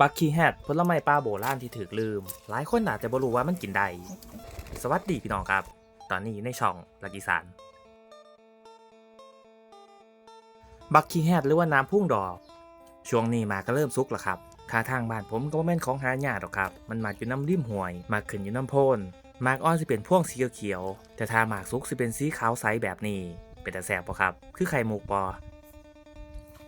บักคีแฮดผลไม้ป่าโบราณที่ถูกลืม หลายคนอาจจะบ่รู้ว่ามันกินได้ สวัสดีพี่น้องครับ ตอนนี้อยู่ในช่องลักอีสาน บักคีแฮดหรือว่าน้ำพุ่งดอก ช่วงนี้มาก็เริ่มสุกแล้วครับค่าทางบ้านผมก็บ่แม่นของหายากหรอกครับ มันมากอยู่น้ำริมห้วย มากขึ้นอยู่น้ำโพนมากอ่อนสิเป็นพ่วงสีเขียวๆแต่ถ้าหมากสุกสิเป็นสีขาวใสแบบนี้ เป็นแต่แสบปะครับ คือไข่มุกปอ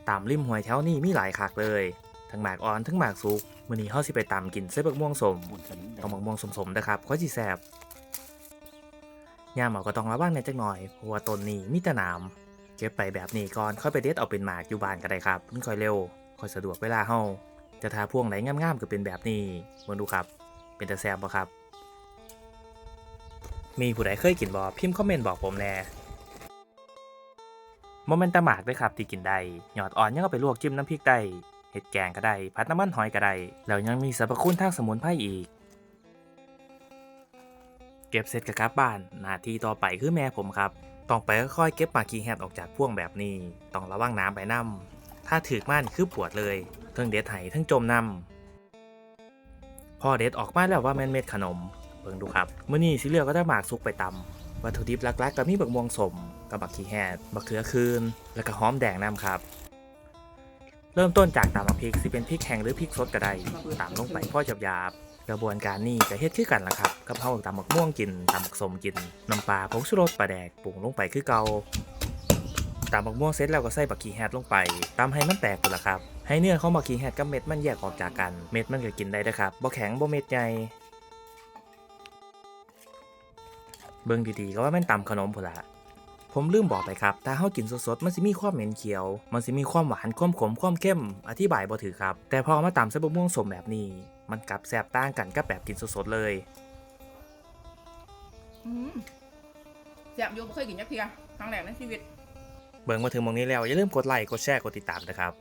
ตามริมห้วยแถวนี้มีหลายคักเลย ทั้งหมากอ่อนทั้งหมากสุกมื้อนี้เฮาสิไปตำกินเส้นบักม่วงสมต้องบักม่วงสมๆนะครับค่อยสิแซ่บยามเอาก็ต้องระวังในอยจักหน่อยเพราะว่าต้นนี้มีแต่หนามเก็บไปแบบนี้ก่อนค่อยไปเด็ดเอาเป็นหมากอยู่บ้านก็ได้ครับมันค่อยเร็วค่อยสะดวกเวลาเฮาจะทาพวงไหนงามๆก็เป็นแบบนี้มาดูครับ เป็นต่แซ่บบ่ครับ มีผู้ใดเคยกินบ่พิมพ์คอมเมนต์บอกผมแน่โมเมนต์ตะหมากด้วยครับที่กินได้หยอดอ่อนยังเอาไปลวกจิ้มน้ำพริกได้ ดแกงก็ได้ผัดน้ำมันหอยก็ได้แล้วยังมีสรรพคุณทางสมุนไพรอีก เก็บเสร็จก็กลับบ้านหน้าที่ต่อไปคือแม่ผมครับ ต้องไปค่อยๆเก็บหมากขี้แฮดออกจากพ่วงแบบนี้ ต้องระวังน้ำไปน้ำถ้าถือมานคือปวดเลยทั้งเด็ดไห้ทั้งจมน้ำพอเด็ดออกมาแล้วว่าแม่นเม็ดขนมเบิ่งดูครับมื้อนี้สิเลือกก็จะหมากซุกไปตำวัตถุดิบหลักๆก็มีบักม่วงสมกับบักขี้แฮดบักเขือคืน แล้วก็หอมแดงน้ำครับ เริ่มต้นจากตำบักพริกสิเป็นพริกแห้งหรือพริกสดก็ได้ตามลงไปพ่อจับยาบๆกระบวนการนี้จะเฮ็ดคือกันล่ะครับกับเฮาตำบักม่วงกินตำบักสมกินน้ำปลาผงชูรสปลาแดกปรุงลงไปคือเกาตำบักม่วงเสร็จแล้วก็ใส่บักขี้แฮดลงไปตำให้มันแตกพุ่นล่ะครับ ให้เนื้อของบักขี้แฮดกับเม็ดมันแยกออกจากกัน เม็ดมันก็กินได้เด้อครับบ่แข็งบ่เม็ดใหญ่เบิ่งดีๆก็ว่าม่นตำขนมพุ่นละ ผมลืมบอกไปครับ ถ้าเฮากินสดๆ มันสิมีความเหม็นเขียว มันสิมีความหวานความขมความเข้ม อธิบายบ่ถือครับ แต่พอเอามาตำใส่บะม่วงสมแบบนี้ มันกลับแสบต่างกันกับแบบกินสดๆ เลยอืมแซ่บอยู่บ่เคยกินจักเพียครั้งแรกในชีวิต เบิ่งมาถึงหมองนี้แล้ว อย่าลืมกดไลค์ กดแชร์ กดติดตามนะครับ